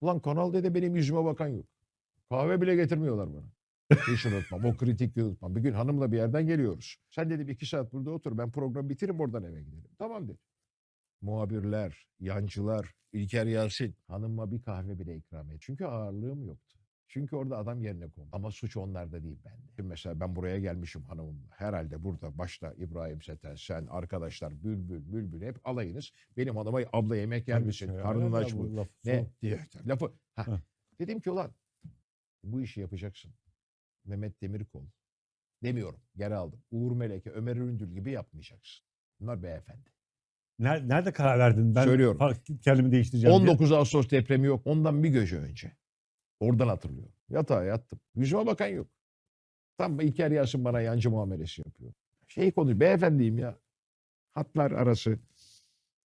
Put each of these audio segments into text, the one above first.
Ulan Kanal D'de benim yüzüme bakan yok. Kahve bile getirmiyorlar bana. Hiç unutmam. O kritik unutmam. Bir gün hanımla bir yerden geliyoruz. Sen dedim iki saat burada otur. Ben programı bitiririm oradan eve giderim. Tamam dedi. Muhabirler, yancılar, İlker Yasin hanıma bir kahve bile ikram et. Çünkü ağırlığım yoktu. Çünkü orada adam yerine kondu. Ama suç onlarda değil bende. Şimdi mesela ben buraya gelmişim hanımımla. Herhalde burada başta İbrahim Seten, sen, arkadaşlar, Bülbül, Bülbül hep alayınız. Benim hanıma abla yemek yer misin? şey, Karnın aç mı? laf- Ne? diye. Lafı. Ha. Dedim ki ulan bu işi yapacaksın. Mehmet Demirkol. Demiyorum. Geri aldım. Uğur Meleke, Ömer Üründül gibi yapmayacaksın. Bunlar beyefendi. Ner- Nerede karar verdin? Ben Söylüyorum. kendimi değiştireceğim diye. 19 Ağustos depremi yok. Ondan bir gece önce. Oradan hatırlıyorum. Yatağa yattım. Yüzüme bakan yok. Tam İlker Yasin bana yancı muamelesi yapıyor. Şey konu beyefendiyim ya. Hatlar arası.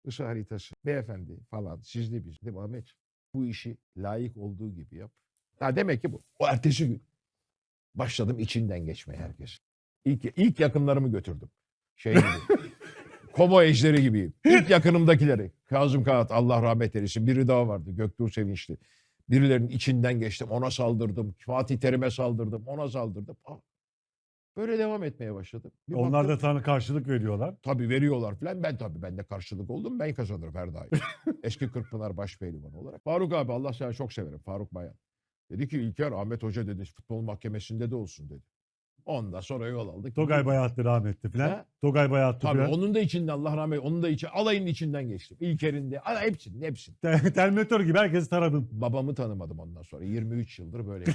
ısı haritası. Beyefendi falan. Sizde biz. Dedim Ahmet bu işi layık olduğu gibi yap. Ha demek ki bu. O ertesi gün. Başladım içinden geçmeye herkes. İlk, ilk yakınlarımı götürdüm. Şey gibi. Komo ejderi gibiyim. İlk yakınımdakileri. Kazım Kağıt Allah rahmet eylesin. Biri daha vardı. Göktuğ Sevinçli. Birilerinin içinden geçtim. Ona saldırdım. Fatih Terim'e saldırdım. Ona saldırdım. Ah. Böyle devam etmeye başladım. Bir Onlar baktım, da sana karşılık veriyorlar. tabii veriyorlar falan. Ben tabii bende karşılık oldum. Ben kazanırım her daim. Eski Kırkpınar Başpehlivanı olarak. Faruk abi Allah seni çok severim. Faruk Bayan. Dedi ki İlker Ahmet Hoca dedi futbol mahkemesinde de olsun dedi. Ondan sonra yol aldık. Togay Bayatlı rahmetli He? falan. Togay Bayatlı Tabii falan. onun da içinden Allah rahmet onun da içi alayın içinden geçtim. İlker'in de ala hepsinin hepsinin. Te- Terminator gibi herkesi taradın. Babamı tanımadım ondan sonra. 23 yıldır böyle.